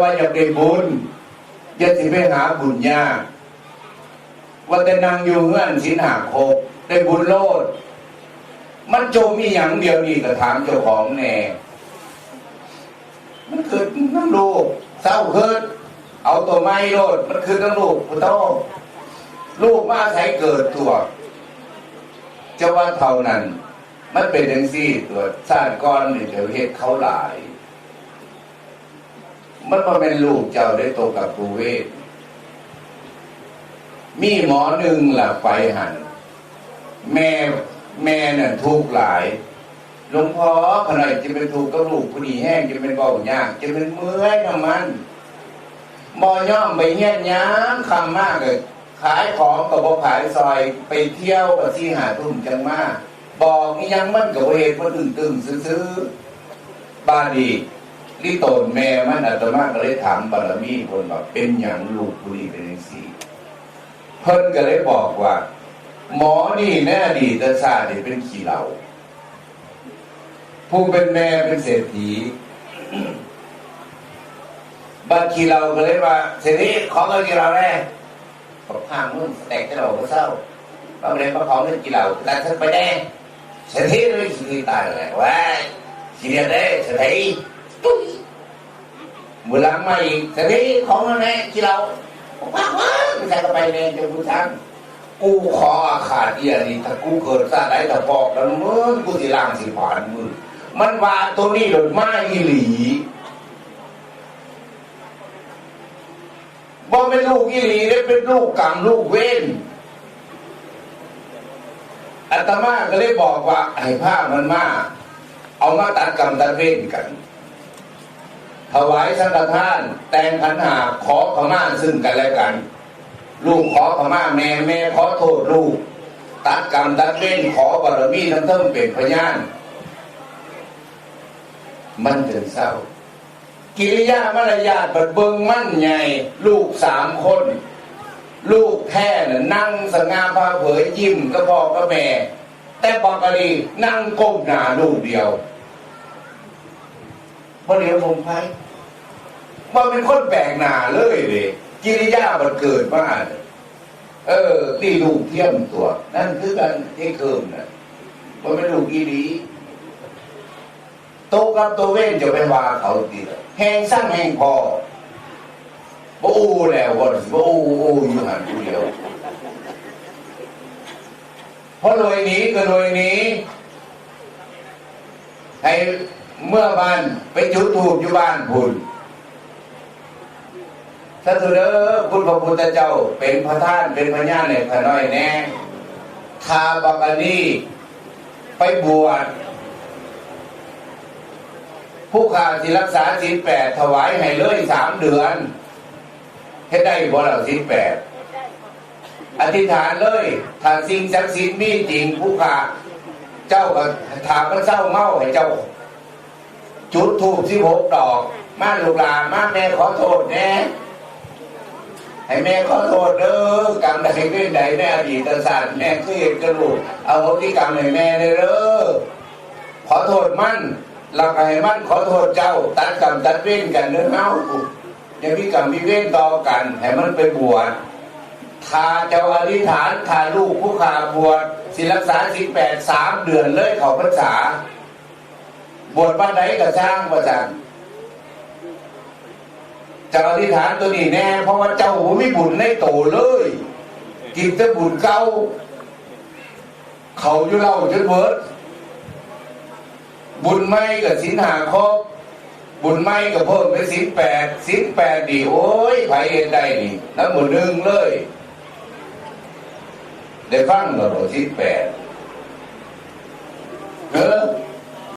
ว่าอยากได้บุญอย่าสิไปหาบุญยากว่าแต่นางอยู่เงื่อนสินหาโคกได้บุญโลด มันโจมอีหยังเดียวนี่ก็ถามเจ้าของแน่มันคือน้ำลูกเศร้าเคิดเอาตัวไม้โลด มันคือน้ำลูกพุทโธลูกมาอาศัยเกิดตัวจะว่าเท่านั้น มันเป็นอย่างซี่ตัวชาติก้อนนี่เดี๋ยวเฮ็ดเขาหลาย มันก็เป็นลูกเจ้าได้โตกับครูเวทมีหมอหนึ่งล่ะไปหัน แม่แม่น่ะทุกข์หลายหลวงพ่อขนาดจะเป็นถูกข์กับลูกผู้ดีแห้งจะเป็นเบายากจะเป็นเมื่อยน้ำมันมอย่อมไปเงี้ยย้ำคำมากเลยขายของกับบขายซอยไปเที่ยวกับที่หาทุ่มจังมากบอกนี่ยังมันกับเหตุว่าตึงตึงๆซื้อบ้านดี ลิโตนแม่มันอาตมาก็เลยถามบารมีคนว่าเป็นอย่างลูกผู้ดีเป็นอย่างสี่เพิ่นก็เลยบอกว่า หมอนี่แน่ดีตชาตินี่เป็นขี้เหล่าผู้เป็นแม่เป็นเศรษฐีบัตรขี้เหล่าก็เลยว่าเศรษฐีของเงินกี่เหลาแน่บอกข้างมึงแตกจะเหล่าก็เศร้าบางเรียนมาของเงินกี่เหล่าแต่ฉันไปแน่เศรษฐีเลยขี้ตายเลยว้ายขี้เรียนได้เศรษฐี ตุ้ยมือหลังมาอีกเศรษฐีของเงินแน่กี่เหล่าว้าวว้าไม่ใช่ก็ไปเรียนจะกูทำกูขออาขาดเอียนี่ถ้ากูเกิดซาได้แต่บอกแล้วมึงกูสิล่างสิผ่านมือมันว่าตัวนี้หลุดมาอีหลีบ่เป็นลูกอีหลีได้เป็นลูกกรรมลูกเว้นอาตมาก็เลยบอกว่าให้ผ้ามันมา เอามาตัดกรรมตัดเว้นกัน ถวายสังฆทาน แต่งขันหาขอขมาซึ่งกันและกัน ลูกขอขมาแม่แม่ขอโทษลูก ตัดกรรมตัดเล่นขอบารมีทั้งเทิงเป็นพยาน มันถึงเศร้า กิริยามารยาทบัดเบิงมั่นใหญ่ ลูกสามคน ลูกแท้น่ะนั่งสง่าพาเผยยิ้มก็พอก็แม่ แต่ปกตินั่งก้มหน้าลูกเดียวเพราะเดี๋ยวผมไป มันเป็นคนแปลกหน้าเลยเลยกิริยามันเกิดมาเนี่ยเออนี่ลูกเทียมตัว นั่นคือการที่เคิมนะมันเป็นลูกอีดีโตกับโตเว้นจะไปว่าเขาตีแหงสร้างแหงพอบ่อูแล้วบ่บ่อูอูอยู่หันผู้เดียวเพราะโดยนี้ก็โดยนี้ให้เมื่อบ้านไปจุดถูกอยู่บ้านพุ่น ถ้าถือเด้อคุณพระพุทธเจ้าเป็นพระท่านเป็นพระญาณในพระน้อยแน่ทาบักอันนี้ไปบวชผู้ขาที่รักษาศีลแปดถวายให้เลยสามเดือนให้ได้บ่เราศีลแปดอธิษฐานเลยถ้าสิ่งศักดิ์สิทธิ์มีจริงผู้ขาเจ้าก็ถามมันเศร้าเมาให้เจ้า จุดถูกสิบหกดอก มาลูกหลานมาแม่ขอโทษแน่ ให้แม่ขอโทษเด้อกรรมใดเรื่องใดในอดีตศาสตร์แม่คือเห็นกระดูกเอาโหติกรรมให้แม่เลยเด้อขอโทษมั่นเราก็ให้มั่นขอโทษเจ้า ตัดกรรมตัดเว้นกันเด้อเฮาอย่ามีกรรมมีเว้นต่อกันให้มันไปบวชถ้าเจ้าอธิษฐานถ้าลูกผู้ขาบวชศิลักษาสิบแปดสามเดือนเลยเขาพรรษาบวชบ้านไหนก็สร้างประจัน จะอธิษฐานตัวนี้แน่ เพราะว่าเจ้าผมไม่บุญในโตเลย กินแต่บุญเก่าเขาอยู่เล่าจนเบิดบุญไม่กับสินหาครบบุญไม่กับเพิ่มเป็นสินแปดสินแปดดีโอ้ยไผเห็นได้นี่แล้วหมดหนึ่งเลย ได้ฟังเหรอสินแปดเออ